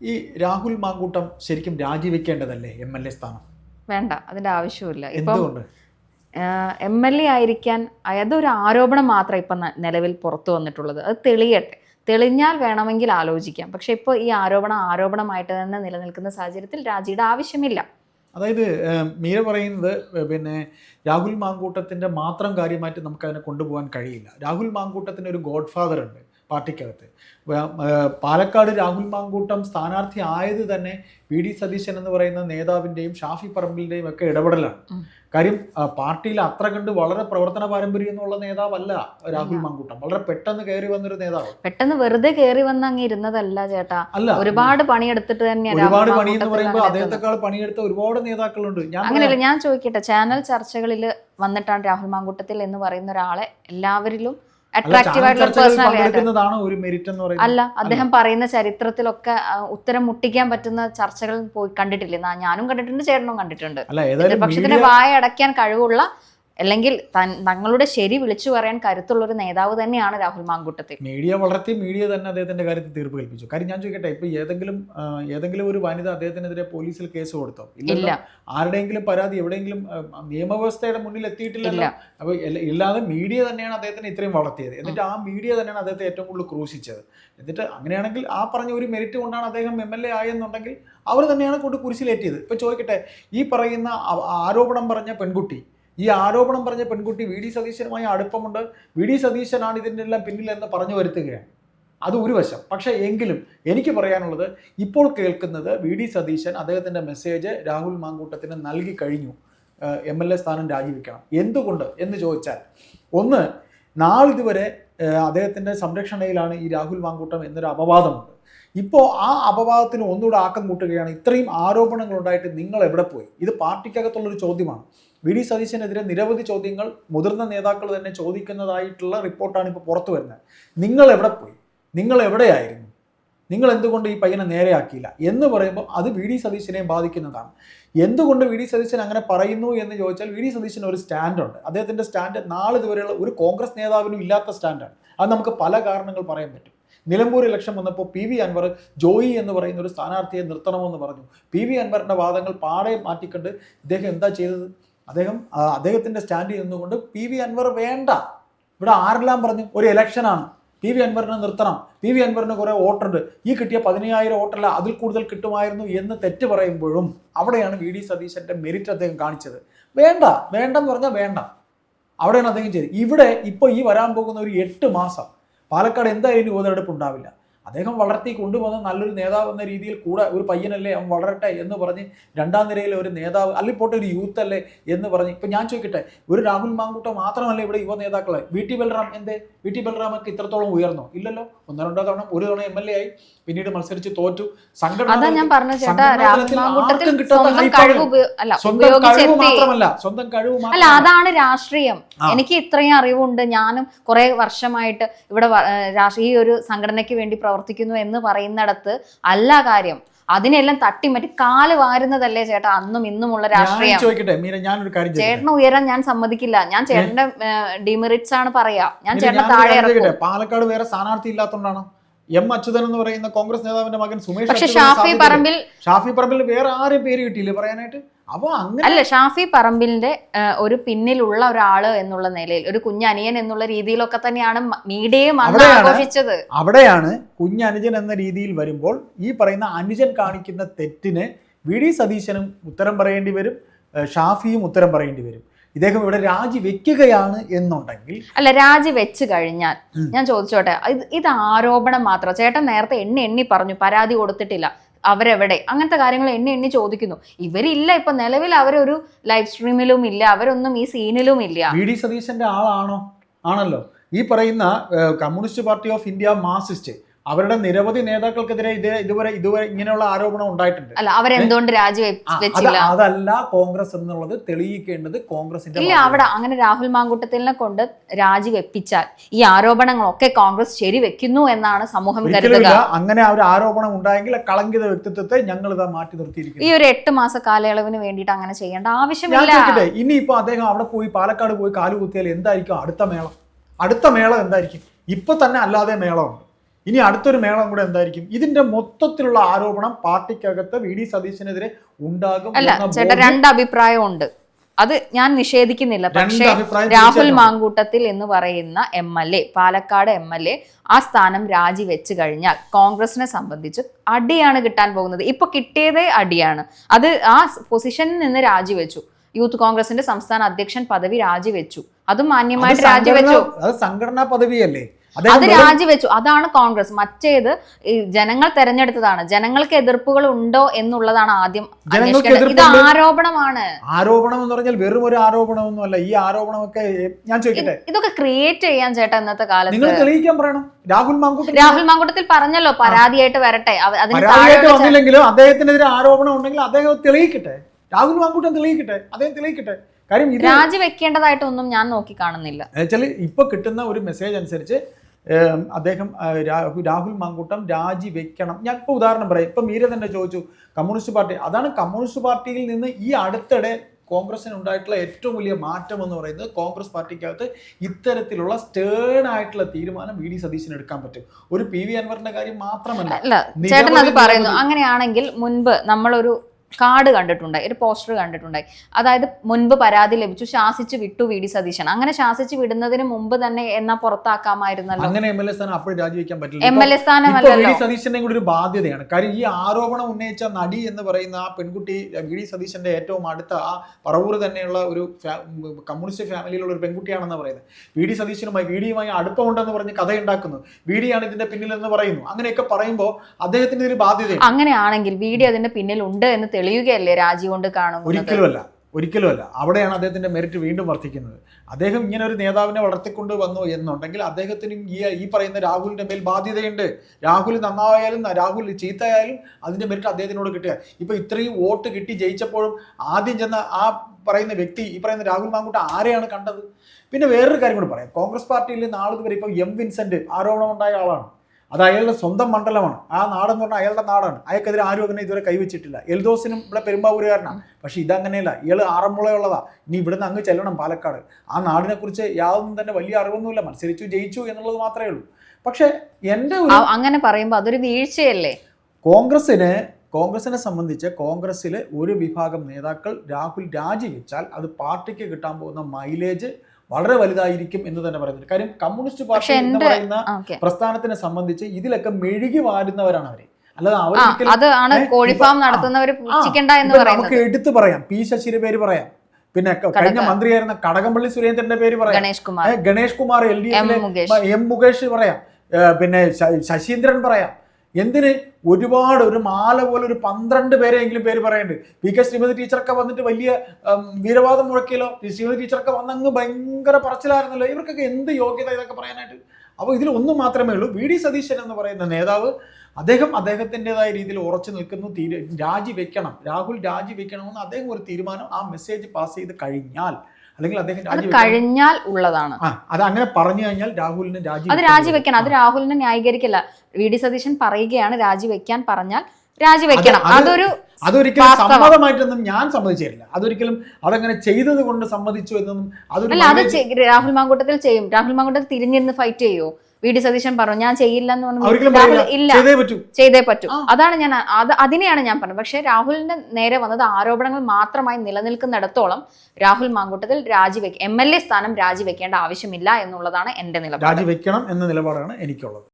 ഈ രാഹുൽ മാങ്കൂട്ടം ശരിക്കും രാജിവെക്കേണ്ടതല്ലേ M L A സ്ഥാനം? വേണ്ട അതിന്റെ ആവശ്യമില്ല എന്തുകൊണ്ട്? എം എൽ എ ആയിരിക്കാൻ അതൊരു ആരോപണം മാത്രം ഇപ്പം നിലവിൽ പുറത്തു വന്നിട്ടുള്ളത്. അത് തെളിയട്ടെ. തെളിഞ്ഞാൽ വേണമെങ്കിൽ ആലോചിക്കാം. പക്ഷെ ഇപ്പോൾ ഈ ആരോപണം ആരോപണമായിട്ട് തന്നെ നിലനിൽക്കുന്ന സാഹചര്യത്തിൽ രാജിയുടെ ആവശ്യമില്ല. അതായത് മീര പറയുന്നത് പിന്നെ രാഹുൽ മാങ്കൂട്ടത്തിന്റെ മാത്രം കാര്യമായിട്ട് നമുക്ക് അതിനെ കൊണ്ടുപോകാൻ കഴിയില്ല. രാഹുൽ മാങ്കൂട്ടത്തിന് ഒരു ഗോഡ് ഫാദർ ഉണ്ട് പാർട്ടിക്കകത്ത്. പാലക്കാട് രാഹുൽ മാങ്കൂട്ടം സ്ഥാനാർത്ഥി ആയത് തന്നെ വി ഡി സതീശൻ എന്ന് പറയുന്ന നേതാവിന്റെയും ഷാഫി പറമ്പിലിന്റെയും ഒക്കെ ഇടപെടലാണ്. കാര്യം പാർട്ടിയിൽ അത്ര കണ്ട് വളരെ പ്രവർത്തന പാരമ്പര്യം എന്നുള്ള നേതാവല്ല രാഹുൽ മാങ്കൂട്ടം. വളരെ പെട്ടെന്ന് കയറി വന്നൊരു നേതാവ്. പെട്ടെന്ന് വെറുതെ കയറി വന്ന് അങ്ങ് ഇരുന്നതല്ല ചേട്ടാ. അല്ല. ഒരുപാട് പണിയെടുത്തിട്ട് തന്നെയാണ് ഒരുപാട് പണി എന്ന് പറയുമ്പോൾ. അദ്ദേഹത്തെക്കാൾ പണിയെടുത്ത ഒരുപാട് നേതാക്കളുണ്ട്. ഞാൻ അങ്ങനെയല്ല ഞാൻ ചോദിക്കട്ടെ. ചാനൽ ചർച്ചകളിൽ വന്നിട്ടാണ് രാഹുൽ മാങ്കൂട്ടത്തിൽ എന്ന് പറയുന്ന ഒരാളെ എല്ലാവരിലും അട്രാക്റ്റീവ് ആയിട്ടുള്ള പേഴ്സണാലിറ്റി അല്ല അദ്ദേഹം പറയുന്ന ചരിത്രത്തിലൊക്കെ ഉത്തരം മുട്ടിക്കാൻ പറ്റുന്ന ചർച്ചകൾ പോയി കണ്ടിട്ടില്ല. ഞാനും കണ്ടിട്ടുണ്ട് ചേട്ടനും കണ്ടിട്ടുണ്ട്. പക്ഷെ വായ അടയ്ക്കാൻ കഴിവുള്ള അല്ലെങ്കിൽ തങ്ങളുടെ ശരി വിളിച്ചു പറയാൻ കരുത്തുള്ള ഒരു നേതാവ് തന്നെയാണ് രാഹുൽ മാങ്കൂട്ടത്തിൽ. മീഡിയ വളർത്തി മീഡിയ തന്നെ അദ്ദേഹത്തിന്റെ കാര്യത്തിൽ തീർപ്പ് കൽപ്പിച്ചു. കാര്യം ഞാൻ ചോദിക്കട്ടെ ഇപ്പൊ ഏതെങ്കിലും ഏതെങ്കിലും ഒരു വനിത അദ്ദേഹത്തിനെതിരെ പോലീസിൽ കേസ് കൊടുത്തോ? ഇല്ല. ആരുടെയെങ്കിലും പരാതി എവിടെയെങ്കിലും നിയമവ്യവസ്ഥയുടെ മുന്നിൽ എത്തിയിട്ടില്ല അപ്പൊ ഇല്ലാതെ മീഡിയ തന്നെയാണ് അദ്ദേഹത്തിന് ഇത്രയും വളർത്തിയത്. എന്നിട്ട് ആ മീഡിയ തന്നെയാണ് അദ്ദേഹത്തെ ഏറ്റവും കൂടുതൽ ക്രൂശിച്ചത്. എന്നിട്ട് അങ്ങനെയാണെങ്കിൽ ആ പറഞ്ഞ ഒരു മെറിറ്റ് കൊണ്ടാണ് അദ്ദേഹം എം എൽ എ ആയെന്നുണ്ടെങ്കിൽ അവർ തന്നെയാണ് കൊണ്ട് കുരിശിലേറ്റിയത്. ഇപ്പൊ ചോദിക്കട്ടെ ഈ പറയുന്ന ആരോപണം പറഞ്ഞ പെൺകുട്ടി ഈ ആരോപണം പറഞ്ഞ പെൺകുട്ടി വി ഡി സതീശനുമായി അടുപ്പമുണ്ട്. വി ഡി സതീശനാണ് ഇതിന്റെ എല്ലാം പിന്നിൽ എന്ന് പറഞ്ഞു വരുത്തുകയാണ്. അത് ഒരു വശം. പക്ഷേ എങ്കിലും എനിക്ക് പറയാനുള്ളത് ഇപ്പോൾ കേൾക്കുന്നത് വി ഡി സതീശൻ അദ്ദേഹത്തിന്റെ മെസ്സേജ് രാഹുൽ മാങ്കൂട്ടത്തിന് നൽകി കഴിഞ്ഞു. എം എൽ എ സ്ഥാനം രാജിവെക്കണം. എന്തുകൊണ്ട് എന്ന് ചോദിച്ചാൽ ഒന്ന് നാളിതുവരെ അദ്ദേഹത്തിന്റെ സംരക്ഷണയിലാണ് ഈ രാഹുൽ മാങ്കൂട്ടം എന്നൊരു അപവാദമുണ്ട്. ഇപ്പോൾ ആ അപവാദത്തിന് ഒന്നുകൂടെ ആക്കം കൂട്ടുകയാണ് ഇത്രയും ആരോപണങ്ങൾ ഉണ്ടായിട്ട് നിങ്ങൾ എവിടെ പോയി? ഇത് പാർട്ടിക്കകത്തുള്ളൊരു ചോദ്യമാണ്. വി. ഡി. സതീശനെതിരെ നിരവധി ചോദ്യങ്ങൾ മുതിർന്ന നേതാക്കൾ തന്നെ ചോദിക്കുന്നതായിട്ടുള്ള റിപ്പോർട്ടാണ് ഇപ്പോൾ പുറത്തു വരുന്നത്. നിങ്ങൾ എവിടെ പോയി? നിങ്ങൾ എവിടെയായിരുന്നു? നിങ്ങൾ എന്തുകൊണ്ട് ഈ പയ്യനെ നേരെയാക്കിയില്ല എന്ന് പറയുമ്പോൾ അത് വി. ഡി. സതീശനെയും ബാധിക്കുന്നതാണ്. എന്തുകൊണ്ട് വി. ഡി. സതീശൻ അങ്ങനെ പറയുന്നു എന്ന് ചോദിച്ചാൽ വി. ഡി. സതീശന് ഒരു സ്റ്റാൻഡുണ്ട്. അദ്ദേഹത്തിന്റെ സ്റ്റാൻഡ് നാളിതുവരെയുള്ള ഒരു കോൺഗ്രസ് നേതാവിനും ഇല്ലാത്ത സ്റ്റാൻഡാണ്. അത് നമുക്ക് പല കാരണങ്ങൾ പറയാൻ പറ്റും. നിലമ്പൂർ ഇലക്ഷൻ വന്നപ്പോൾ പി വി അൻവർ ജോയി എന്ന് പറയുന്ന ഒരു സ്ഥാനാർത്ഥിയെ നിർത്തണമെന്ന് പറഞ്ഞു. പി വി അൻവറിന്റെ വാദങ്ങൾ പാടെ മാറ്റിക്കൊണ്ട് ഇദ്ദേഹം എന്താ ചെയ്തത്? അദ്ദേഹം അദ്ദേഹത്തിന്റെ സ്റ്റാൻഡിൽ നിന്നുകൊണ്ട് പി വി അൻവർ വേണ്ട. ഇവിടെ ആരെല്ലാം പറഞ്ഞു? ഒരു ഇലക്ഷനാണ് പി വി അൻവറിനെ നിർത്തണം. പി വി അൻവറിന് കുറേ വോട്ടുണ്ട്. ഈ കിട്ടിയ പതിനയ്യായിരം വോട്ടല്ല അതിൽ കൂടുതൽ കിട്ടുമായിരുന്നു എന്ന് തെറ്റ് പറയുമ്പോഴും അവിടെയാണ് വി ഡി സതീശന്റെ മെറിറ്റ് അദ്ദേഹം കാണിച്ചത്. വേണ്ട വേണ്ടെന്ന് പറഞ്ഞാൽ വേണ്ട. അവിടെയാണ് അദ്ദേഹം ചെയ്തത്. ഇവിടെ ഇപ്പോൾ ഈ വരാൻ പോകുന്ന ഒരു എട്ട് മാസം പാലക്കാട് എന്തായാലും ഉപതെരഞ്ഞെടുപ്പ് ഉണ്ടാവില്ല. അദ്ദേഹം വളർത്തി കൊണ്ടുവന്ന നല്ലൊരു നേതാവ് എന്ന രീതിയിൽ കൂടെ ഒരു പയ്യനല്ലേ അവൻ വളരട്ടെ എന്ന് പറഞ്ഞ് രണ്ടാം നിരയിലെ ഒരു നേതാവ് അല്ലെങ്കിൽ പോട്ടെ ഒരു യൂത്ത് അല്ലേ എന്ന് പറഞ്ഞ് ഇപ്പം ഞാൻ ചോദിക്കട്ടെ ഒരു രാഹുൽ മാങ്കൂട്ടം മാത്രമല്ല ഇവിടെ യുവ നേതാക്കളെ? വി ടി ബൽറാം എന്തേ? വി ടി ബൽറാമൊക്കെ ഇത്രത്തോളം ഉയർന്നോ? ഇല്ലല്ലോ. ഒന്നോ രണ്ടോ തവണ ഒരു തവണ എം എൽ എ ആയി. പിന്നീട് മത്സരിച്ച് തോറ്റു. അല്ല അതാണ് രാഷ്ട്രീയം. എനിക്ക് ഇത്രയും അറിവുണ്ട്. ഞാനും കുറെ വർഷമായിട്ട് ഇവിടെ രാഷ്ട്രീയ ഈ ഒരു സംഘടനയ്ക്ക് വേണ്ടി പ്രവർത്തിക്കുന്നു എന്ന് പറയുന്നിടത്ത് അല്ല കാര്യം. അതിനെല്ലാം തട്ടിമറ്റി കാൽ വാരുന്നതല്ലേ ചേട്ടാ അന്നും ഇന്നുമുള്ള ഉള്ള രാഷ്ട്രീയം. ചോദിക്കട്ടെ മീര ഞാനൊരു കാര്യം? ചേട്ടന് ഉയരാൻ ഞാൻ സമ്മതിക്കില്ല. ഞാൻ ചേട്ടന്റെ ഡിമെറിറ്റ്സ് ആണ് പറയാ. ഞാൻ ചേട്ടനെ താഴെ പാലക്കാട് വേറെ സ്ഥാനാർത്ഥി ഇല്ലാത്തതുകൊണ്ടാണ് എം അച്യുതൻ എന്ന് പറയുന്ന കോൺഗ്രസ് നേതാവിന്റെ മകൻ സുമേഷ് പക്ഷെ ഷാഫി പറമ്പിൽ ഷാഫി പറമ്പിൽ വേറെ ആരും പേര് കിട്ടിയില്ലേ പറയാനായിട്ട്? അപ്പൊ അങ്ങനെ അല്ല ഷാഫി പറമ്പിലിന്റെ ഒരു പിന്നിലുള്ള ഒരാൾ എന്നുള്ള നിലയിൽ ഒരു കുഞ്ഞനിയൻ എന്നുള്ള രീതിയിലൊക്കെ തന്നെയാണ് മീഡിയയും അവിടെയാണ് ആഘോഷിച്ചത്. അവിടെയാണ് കുഞ്ഞനുജൻ എന്ന രീതിയിൽ വരുമ്പോൾ ഈ പറയുന്ന അനുജൻ കാണിക്കുന്ന തെറ്റിന് വി ഡി സതീശനും ഉത്തരം പറയേണ്ടി വരും ഷാഫിയും ഉത്തരം പറയേണ്ടി വരും. ഇദ്ദേഹം ഇവിടെ രാജി വെക്കുകയാണ് എന്നുണ്ടെങ്കിൽ അല്ല രാജി വെച്ച് കഴിഞ്ഞാൽ ഞാൻ ചോദിച്ചോട്ടെ ഇത് ഇത് ആരോപണം മാത്രം ചേട്ടൻ നേരത്തെ എണ്ണി എണ്ണി പറഞ്ഞു പരാതി കൊടുത്തിട്ടില്ല. അവരെവിടെ? അങ്ങനത്തെ കാര്യങ്ങൾ എണ്ണി എണ്ണി ചോദിക്കുന്നു. ഇവരില്ല ഇപ്പൊ നിലവിൽ അവരൊരു ലൈവ് സ്ട്രീമിലും ഇല്ല അവരൊന്നും ഈ സീനിലും ഇല്ല. സതീശന്റെ ആളാണോ? ആണല്ലോ. ഈ പറയുന്ന communist party of India marxist അവരുടെ നിരവധി നേതാക്കൾക്കെതിരെ ഇതേ ഇതുവരെ ഇതുവരെ ഇങ്ങനെയുള്ള ആരോപണം ഉണ്ടായിട്ടുണ്ട്. അല്ല അവരെന്തുകൊണ്ട് രാജി വെ- ആ, അത് വെച്ചില്ല? അതല്ല കോൺഗ്രസ് എന്നുള്ളത് തെളിയിക്കേണ്ടത് കോൺഗ്രസിന്റെ ഇല്ല. അവിടെ അങ്ങനെ രാഹുൽ മാങ്കൂട്ടത്തിലിനെ കൊണ്ട് രാജിവെപ്പിച്ചാൽ ഈ ആരോപണങ്ങളൊക്കെ കോൺഗ്രസ് ശരിവെക്കുന്നു എന്നാണ് സമൂഹം കരുതുക. അങ്ങനെ ഒരു ആരോപണം ഉണ്ടായെങ്കിൽ കളങ്കിത വ്യക്തിത്വത്തെ ഞങ്ങൾ ഇതാ മാറ്റി ഈ നിർത്തിയിരിക്കുന്നു ഒരു എട്ട് മാസ കാലയളവിന് വേണ്ടിയിട്ട് അങ്ങനെ ചെയ്യേണ്ട ആവശ്യമില്ല. ഇനി ഇനിയിപ്പോ അദ്ദേഹം അവിടെ പോയി പാലക്കാട് പോയി കാലുകുത്തിയാൽ എന്തായിരിക്കും അടുത്ത മേളം? അടുത്ത മേളം എന്തായിരിക്കും? ഇപ്പൊ തന്നെ അല്ലാതെ മേളമുണ്ട്. ഇനി അടുത്തൊരു മേളം കൂടെ എന്തായിരിക്കും? ഇതിന്റെ മൊത്തത്തിലുള്ള ആരോപണം പാർട്ടിക്കകത്ത് വി ഡി സതീശനെതിരെ ഉണ്ടാകും അല്ല ചേട്ടാ രണ്ട് അഭിപ്രായം ഉണ്ട് അത് ഞാൻ നിഷേധിക്കുന്നില്ല. പക്ഷേ രാഹുൽ മാങ്കൂട്ടത്തിൽ എന്ന് പറയുന്ന M L A Palakkad M L A ആ സ്ഥാനം രാജിവെച്ച് കഴിഞ്ഞാൽ കോൺഗ്രസിനെ സംബന്ധിച്ച് അടിയാണ് കിട്ടാൻ പോകുന്നത്. ഇപ്പൊ കിട്ടിയതേ അടിയാണ്. അത് ആ പൊസിഷനിൽ നിന്ന് രാജിവെച്ചു. യൂത്ത് കോൺഗ്രസിന്റെ സംസ്ഥാന അധ്യക്ഷൻ പദവി രാജിവെച്ചു. അതും മാന്യമായിട്ട് രാജിവെച്ചു. അത് സംഘടനാ പദവിയല്ലേ? അത് രാജിവെച്ചു. അതാണ് കോൺഗ്രസ്. മറ്റേത് ജനങ്ങൾ തെരഞ്ഞെടുത്തതാണ്. ജനങ്ങൾക്ക് എതിർപ്പുകൾ ഉണ്ടോ എന്നുള്ളതാണ് ആദ്യം ഇത് ആരോപണമാണ്. ആരോപണം എന്ന് പറഞ്ഞാൽ വെറും ഒരു ആരോപണമൊന്നും അല്ല ഈ ആരോപണമൊക്കെ ഞാൻ ചോദിക്കട്ടെ? ഇതൊക്കെ ക്രിയേറ്റ് ചെയ്യാൻ ചേട്ടാ ഇന്നത്തെ കാലത്ത്. നിങ്ങൾ തെളിയിക്കാൻ പറയണം. രാഹുൽ മാങ്കൂട്ടത്തിൽ രാഹുൽ മാങ്കൂട്ടത്തിൽ പറഞ്ഞല്ലോ പരാതിയായിട്ട് വരട്ടെ. പരാതിയായിട്ട് വന്നില്ലെങ്കിലും അദ്ദേഹത്തിനെതിരെ ആരോപണം ഉണ്ടെങ്കിൽ അദ്ദേഹം തെളിയിക്കട്ടെ. രാഹുൽ മാങ്കൂട്ടം തെളിയിക്കട്ടെ. അദ്ദേഹം തെളിയിക്കട്ടെ. കാര്യം രാജിവെക്കേണ്ടതായിട്ടൊന്നും ഞാൻ നോക്കി കാണുന്നില്ല. എന്നുവെച്ചാൽ ഇപ്പൊ കിട്ടുന്ന ഒരു മെസ്സേജ് അനുസരിച്ച് അദ്ദേഹം രാഹുൽ മാങ്കൂട്ടം രാജി വെക്കണം ഞാൻ ഇപ്പോൾ ഉദാഹരണം പറയാം. ഇപ്പം മീര തന്നെ ചോദിച്ചു കമ്മ്യൂണിസ്റ്റ് പാർട്ടി അതാണ് കമ്മ്യൂണിസ്റ്റ് പാർട്ടിയിൽ നിന്ന് ഈ അടുത്തിടെ കോൺഗ്രസിന് ഉണ്ടായിട്ടുള്ള ഏറ്റവും വലിയ മാറ്റം എന്ന് പറയുന്നത് കോൺഗ്രസ് പാർട്ടിക്കകത്ത് ഇത്തരത്തിലുള്ള സ്റ്റേൺ ആയിട്ടുള്ള തീരുമാനം വി ഡി സതീശന് എടുക്കാൻ പറ്റും. ഒരു പി വി അൻവറിന്റെ കാര്യം മാത്രമല്ല. ചേട്ടൻ അത് പറയുന്നു. അങ്ങനെയാണെങ്കിൽ മുൻപ് നമ്മളൊരു കാർഡ് കണ്ടിട്ടുണ്ടായി ഒരു പോസ്റ്റർ കണ്ടിട്ടുണ്ടായി. അതായത് മുൻപ് പരാതി ലഭിച്ചു ശാസിച്ച് വിട്ടു വി ഡി സതീശൻ. അങ്ങനെ ശാസിച്ച് വിടുന്നതിന് മുമ്പ് തന്നെ എന്നാ പുറത്താക്കാമായിരുന്നല്ലോ? അങ്ങനെ എം എൽ എ സ്ഥാനം അപ്പോഴും രാജിവെക്കാൻ എം പറ്റില്ല എൽ എ സ്ഥാനം വി സതീശന്റെ കൂടി ഒരു ബാധ്യതയാണ്. കാര്യം ഈ ആരോപണം ഉന്നയിച്ച നടി എന്ന് പറയുന്ന ആ പെൺകുട്ടി വി ഡി സതീശന്റെ ഏറ്റവും അടുത്ത ആ പറവൂർ തന്നെയുള്ള ഒരു കമ്മ്യൂണിസ്റ്റ് ഫാമിലിയിലുള്ള ഒരു പെൺകുട്ടിയാണെന്ന് പറയുന്നത്. വി ഡി സതീശനുമായി വി ഡിയുമായി അടുപ്പമുണ്ടെന്ന് പറഞ്ഞ് കഥയുണ്ടാക്കുന്നു. വി ഡിയാണ് ഇതിന്റെ പിന്നിലെന്ന് പറയുന്നു. അങ്ങനെയൊക്കെ പറയുമ്പോൾ അദ്ദേഹത്തിന് ഇതിന് ബാധ്യത അങ്ങനെയാണെങ്കിൽ വീഡിയോ അതിന്റെ പിന്നിലുണ്ട് എന്ന് തെളിയുകയല്ലേ രാജി കൊണ്ട് കാണുന്നത്? ഒരിക്കലുമല്ല ഒരിക്കലുമല്ല. അവിടെയാണ് അദ്ദേഹത്തിന്റെ മെറിറ്റ് വീണ്ടും വർദ്ധിക്കുന്നത്. അദ്ദേഹം ഇങ്ങനെ ഒരു നേതാവിനെ വളർത്തിക്കൊണ്ട് വന്നു എന്നുണ്ടെങ്കിൽ അദ്ദേഹത്തിനും ഈ ഈ പറയുന്ന രാഹുലിന്റെ മേൽ ബാധ്യതയുണ്ട്. രാഹുൽ നന്നായാലും രാഹുൽ ചീത്തയായാലും അതിന്റെ മെറിറ്റ് അദ്ദേഹത്തിനോട് കിട്ടുക. ഇപ്പൊ ഇത്രയും വോട്ട് കിട്ടി ജയിച്ചപ്പോഴും ആദ്യം ചെന്ന ആ പറയുന്ന വ്യക്തി ഈ പറയുന്ന രാഹുൽ മാങ്കൂട്ട ആരെയാണ് കണ്ടത്? പിന്നെ വേറൊരു കാര്യം കൂടി പറയാം. കോൺഗ്രസ് പാർട്ടിയിൽ നാളെ വരെ ഇപ്പൊ എം വിൻസെന്റ് ആരോപണം ഉണ്ടായ ആളാണ്. അത് അയാളുടെ സ്വന്തം മണ്ഡലമാണ്. ആ നാടെന്ന് പറഞ്ഞാൽ അയാളുടെ നാടാണ്. അയാൾക്കെതിരെ ആരും അങ്ങനെ ഇതുവരെ കൈവച്ചിട്ടില്ല. എൽദോസിനും ഇവിടെ പെരുമ്പാവൂരുകാരനാണ്. പക്ഷേ ഇതങ്ങനെയല്ല ഇയാൾ ആറന്മുളയുള്ളതാ. ഇനി ഇവിടുന്ന് അങ്ങ് ചെല്ലണം പാലക്കാട്. ആ നാടിനെക്കുറിച്ച് യാതൊന്നും തന്നെ വലിയ അറിവൊന്നുമില്ല. മത്സരിച്ചു ജയിച്ചു എന്നുള്ളത് മാത്രമേ ഉള്ളൂ. പക്ഷേ എന്റെ അങ്ങനെ പറയുമ്പോൾ അതൊരു വീഴ്ചയല്ലേ? കോൺഗ്രസിന് കോൺഗ്രസിനെ സംബന്ധിച്ച് കോൺഗ്രസ്സിലെ ഒരു വിഭാഗം നേതാക്കൾ രാഹുൽ രാജിവെച്ചാൽ അത് പാർട്ടിക്ക് കിട്ടാൻ പോകുന്ന മൈലേജ് വളരെ വലുതായിരിക്കും എന്ന് തന്നെ പറയുന്നത് കാര്യം കമ്മ്യൂണിസ്റ്റ് പാർട്ടി എന്ന് പറയുന്ന പ്രസ്ഥാനത്തിനെ സംബന്ധിച്ച് ഇതിലൊക്കെ മെഴുകി വാരുന്നവരാണ് അവർ. അല്ലാതെ നടത്തുന്നവർ നമുക്ക് എടുത്തു പറയാം. പി ശശിയുടെ പേര് പറയാം. പിന്നെ കഴിഞ്ഞ മന്ത്രിയായിരുന്ന കടകംപള്ളി സുരേന്ദ്രന്റെ പേര് പറയാം. Ganesh Kumar. Ganesh Kumar L D M Mukesh പറയാം. പിന്നെ ശശീന്ദ്രൻ പറയാം. എന്തിന്? ഒരുപാട് ഒരു മാല പോലെ ഒരു പന്ത്രണ്ട് പേരെങ്കിലും പേര് പറയുന്നുണ്ട് പി കെ ശ്രീമതി ടീച്ചറൊക്കെ വന്നിട്ട് വലിയ വീരവാദം മുഴക്കിയല്ലോ. ശ്രീമതി ടീച്ചറൊക്കെ വന്നങ്ങ് ഭയങ്കര പറച്ചിലായിരുന്നല്ലോ. ഇവർക്കൊക്കെ എന്ത് യോഗ്യത ഇതൊക്കെ പറയാനായിട്ട്? അപ്പോൾ ഇതിൽ ഒന്നും മാത്രമേ ഉള്ളൂ. വി ഡി സതീശൻ എന്ന് പറയുന്ന നേതാവ് അദ്ദേഹം അദ്ദേഹത്തിന്റെതായ രീതിയിൽ ഉറച്ചു നിൽക്കുന്നു. തീരെ രാജിവെക്കണം. രാഹുൽ രാജിവെക്കണമെന്ന് അദ്ദേഹം ഒരു തീരുമാനം ആ മെസ്സേജ് പാസ് ചെയ്ത് കഴിഞ്ഞാൽ അല്ലെങ്കിൽ അദ്ദേഹം കഴിഞ്ഞാൽ ഉള്ളതാണ്. അത് അങ്ങനെ പറഞ്ഞു കഴിഞ്ഞാൽ രാഹുലിന് രാജി അത് രാജിവെക്കണം. അത് രാഹുലിനെ ന്യായീകരിക്കില്ല. വി ഡി സതീശൻ പറയുകയാണ് രാജിവെക്കാൻ പറഞ്ഞാൽ രാജിവെക്കണം. അത് അത് അതൊരു അതൊരിക്കലും സമ്മതമായിട്ടൊന്നും ഞാൻ സമ്മതിച്ചില്ല അതൊരിക്കലും അതങ്ങനെ ചെയ്തത് കൊണ്ട് സമ്മതിച്ചു എന്നൊന്നും അതൊരു രാഹുൽ മാങ്കൂട്ടത്തിൽ ചെയ്യും. രാഹുൽ മാങ്കൂട്ടത്തിൽ തിരിഞ്ഞിരുന്ന് ഫൈറ്റ് ചെയ്യോ? വി ഡി സതീശൻ പറഞ്ഞു ഞാൻ ചെയ്യില്ല എന്ന് പറഞ്ഞു ഇല്ല. ചെയ്തേ പറ്റൂ. ചെയ്തേ പറ്റൂ. അതാണ് ഞാൻ അത് അതിനെയാണ് ഞാൻ പറഞ്ഞത്. പക്ഷെ രാഹുലിന്റെ നേരെ വന്നത് ആരോപണങ്ങൾ മാത്രമായി നിലനിൽക്കുന്നിടത്തോളം രാഹുൽ മാങ്കൂട്ടത്തിൽ രാജിവെക്ക എം എൽ എ സ്ഥാനം രാജിവെക്കേണ്ട ആവശ്യമില്ല എന്നുള്ളതാണ് എന്റെ നിലപാട്. രാജിവെക്കണം എന്ന നിലപാടാണ് എനിക്കുള്ളത്.